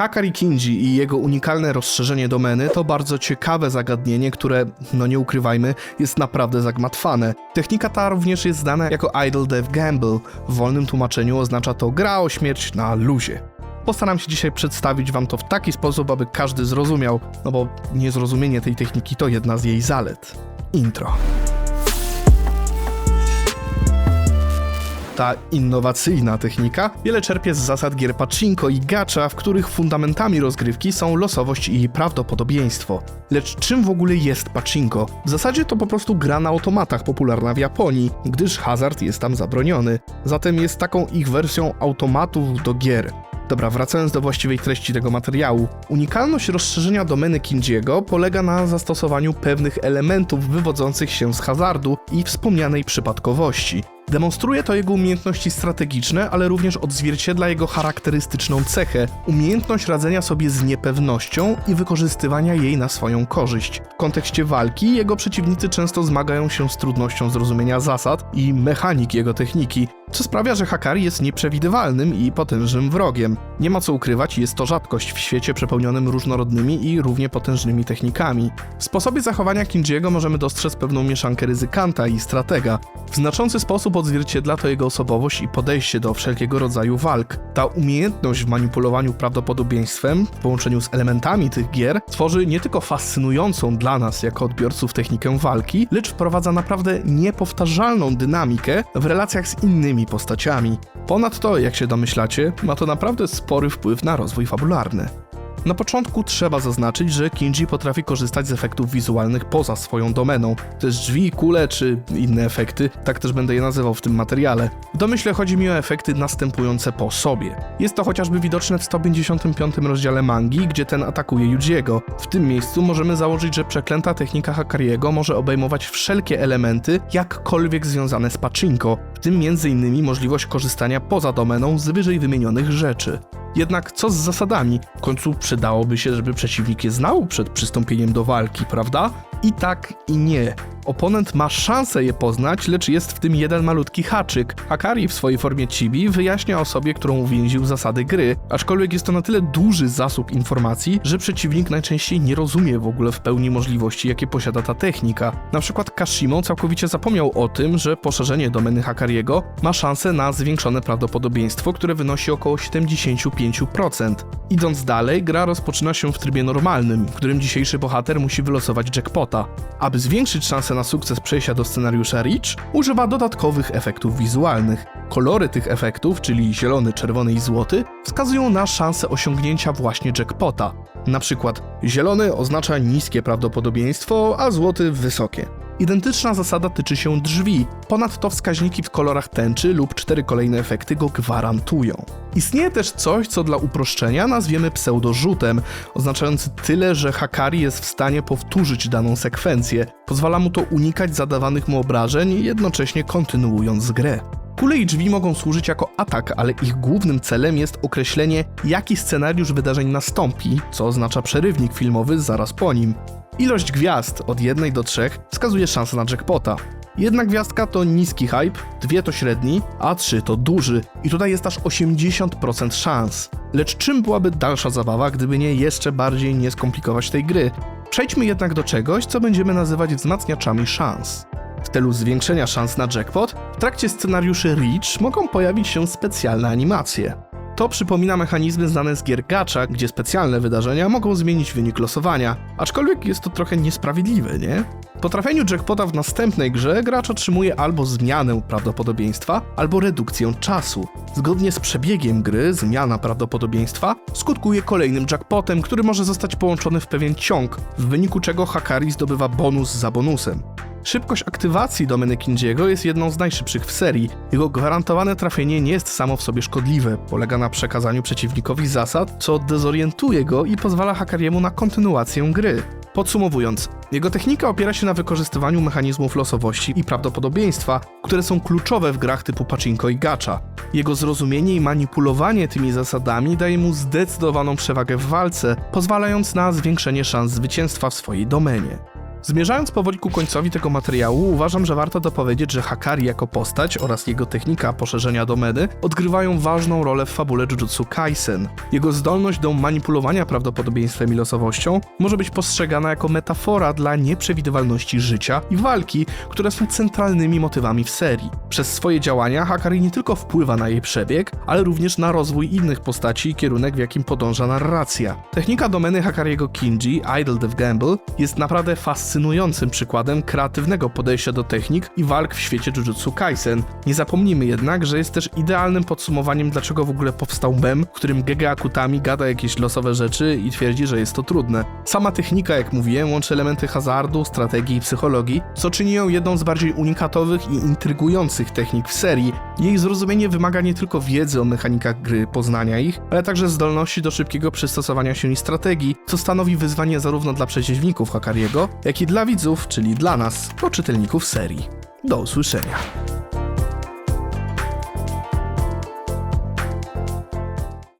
Hakari Kinji i jego unikalne rozszerzenie domeny to bardzo ciekawe zagadnienie, które, no nie ukrywajmy, jest naprawdę zagmatwane. Technika ta również jest znana jako Idle Death Gamble. W wolnym tłumaczeniu oznacza to gra o śmierć na luzie. Postaram się dzisiaj przedstawić wam to w taki sposób, aby każdy zrozumiał, no bo niezrozumienie tej techniki to jedna z jej zalet. Intro. Ta innowacyjna technika wiele czerpie z zasad gier pachinko i gacha, w których fundamentami rozgrywki są losowość i prawdopodobieństwo. Lecz czym w ogóle jest pachinko? W zasadzie to po prostu gra na automatach popularna w Japonii, gdyż hazard jest tam zabroniony. Zatem jest taką ich wersją automatów do gier. Dobra, wracając do właściwej treści tego materiału. Unikalność rozszerzenia domeny Kinjiego polega na zastosowaniu pewnych elementów wywodzących się z hazardu i wspomnianej przypadkowości. Demonstruje to jego umiejętności strategiczne, ale również odzwierciedla jego charakterystyczną cechę umiejętność radzenia sobie z niepewnością i wykorzystywania jej na swoją korzyść. W kontekście walki jego przeciwnicy często zmagają się z trudnością zrozumienia zasad i mechanik jego techniki, co sprawia, że Hakari jest nieprzewidywalnym i potężnym wrogiem. Nie ma co ukrywać, jest to rzadkość w świecie przepełnionym różnorodnymi i równie potężnymi technikami. W sposobie zachowania Kinjiego możemy dostrzec pewną mieszankę ryzykanta i stratega. W znaczący sposób odzwierciedla to jego osobowość i podejście do wszelkiego rodzaju walk. Ta umiejętność w manipulowaniu prawdopodobieństwem w połączeniu z elementami tych gier tworzy nie tylko fascynującą dla nas jako odbiorców technikę walki, lecz wprowadza naprawdę niepowtarzalną dynamikę w relacjach z innymi postaciami. Ponadto, jak się domyślacie, ma to naprawdę spory wpływ na rozwój fabularny. Na początku trzeba zaznaczyć, że Kinji potrafi korzystać z efektów wizualnych poza swoją domeną. Też drzwi, kule czy inne efekty, tak też będę je nazywał w tym materiale. W domyśle chodzi mi o efekty następujące po sobie. Jest to chociażby widoczne w 155 rozdziale mangi, gdzie ten atakuje Yujiego. W tym miejscu możemy założyć, że przeklęta technika Hakariego może obejmować wszelkie elementy, jakkolwiek związane z pachinko, w tym m.in. możliwość korzystania poza domeną z wyżej wymienionych rzeczy. Jednak co z zasadami? W końcu przydałoby się, żeby przeciwnik je znał przed przystąpieniem do walki, prawda? I tak, i nie. Oponent ma szansę je poznać, lecz jest w tym jeden malutki haczyk. Akari w swojej formie chibi wyjaśnia osobie, którą uwięził zasady gry, aczkolwiek jest to na tyle duży zasób informacji, że przeciwnik najczęściej nie rozumie w ogóle w pełni możliwości, jakie posiada ta technika. Na przykład Kashimo całkowicie zapomniał o tym, że poszerzenie domeny Hakariego ma szansę na zwiększone prawdopodobieństwo, które wynosi około 75%. Idąc dalej, gra rozpoczyna się w trybie normalnym, w którym dzisiejszy bohater musi wylosować jackpota. Aby zwiększyć szansę na sukces przejścia do scenariusza Reach, używa dodatkowych efektów wizualnych. Kolory tych efektów, czyli zielony, czerwony i złoty, wskazują na szansę osiągnięcia właśnie jackpota. Na przykład zielony oznacza niskie prawdopodobieństwo, a złoty wysokie. Identyczna zasada tyczy się drzwi. Ponadto wskaźniki w kolorach tęczy lub cztery kolejne efekty go gwarantują. Istnieje też coś, co dla uproszczenia nazwiemy pseudorzutem, oznaczający tyle, że Hakari jest w stanie powtórzyć daną sekwencję. Pozwala mu to unikać zadawanych mu obrażeń, jednocześnie kontynuując grę. Kule i drzwi mogą służyć jako atak, ale ich głównym celem jest określenie, jaki scenariusz wydarzeń nastąpi, co oznacza przerywnik filmowy zaraz po nim. Ilość gwiazd od 1 do 3 wskazuje szansę na jackpota. Jedna gwiazdka to niski hype, dwie to średni, a trzy to duży. I tutaj jest aż 80% szans. Lecz czym byłaby dalsza zabawa, gdyby nie jeszcze bardziej nie skomplikować tej gry? Przejdźmy jednak do czegoś, co będziemy nazywać wzmacniaczami szans. W celu zwiększenia szans na jackpot, w trakcie scenariuszy Reach mogą pojawić się specjalne animacje. To przypomina mechanizmy znane z gier gacha, gdzie specjalne wydarzenia mogą zmienić wynik losowania, aczkolwiek jest to trochę niesprawiedliwe, nie? Po trafieniu jackpota w następnej grze gracz otrzymuje albo zmianę prawdopodobieństwa, albo redukcję czasu. Zgodnie z przebiegiem gry, zmiana prawdopodobieństwa skutkuje kolejnym jackpotem, który może zostać połączony w pewien ciąg, w wyniku czego Hakari zdobywa bonus za bonusem. Szybkość aktywacji domeny Kinjiego jest jedną z najszybszych w serii. Jego gwarantowane trafienie nie jest samo w sobie szkodliwe, polega na przekazaniu przeciwnikowi zasad, co dezorientuje go i pozwala Hakariemu na kontynuację gry. Podsumowując, jego technika opiera się na wykorzystywaniu mechanizmów losowości i prawdopodobieństwa, które są kluczowe w grach typu pachinko i gacha. Jego zrozumienie i manipulowanie tymi zasadami daje mu zdecydowaną przewagę w walce, pozwalając na zwiększenie szans zwycięstwa w swojej domenie. Zmierzając powoli ku końcowi tego materiału, uważam, że warto dopowiedzieć, że Hakari jako postać oraz jego technika poszerzenia domeny odgrywają ważną rolę w fabule Jujutsu Kaisen. Jego zdolność do manipulowania prawdopodobieństwem i losowością może być postrzegana jako metafora dla nieprzewidywalności życia i walki, które są centralnymi motywami w serii. Przez swoje działania Hakari nie tylko wpływa na jej przebieg, ale również na rozwój innych postaci i kierunek, w jakim podąża narracja. Technika domeny Hakariego Kinji, Idle Death Gamble, jest naprawdę fascynującym przykładem kreatywnego podejścia do technik i walk w świecie Jujutsu Kaisen. Nie zapomnijmy jednak, że jest też idealnym podsumowaniem, dlaczego w ogóle powstał mem, w którym Gege Akutami gada jakieś losowe rzeczy i twierdzi, że jest to trudne. Sama technika, jak mówiłem, łączy elementy hazardu, strategii i psychologii, co czyni ją jedną z bardziej unikatowych i intrygujących technik w serii. Jej zrozumienie wymaga nie tylko wiedzy o mechanikach gry, poznania ich, ale także zdolności do szybkiego przystosowania się i strategii, co stanowi wyzwanie zarówno dla przeciwników Hakariego, jak i dla widzów, czyli dla nas, po czytelników serii. Do usłyszenia.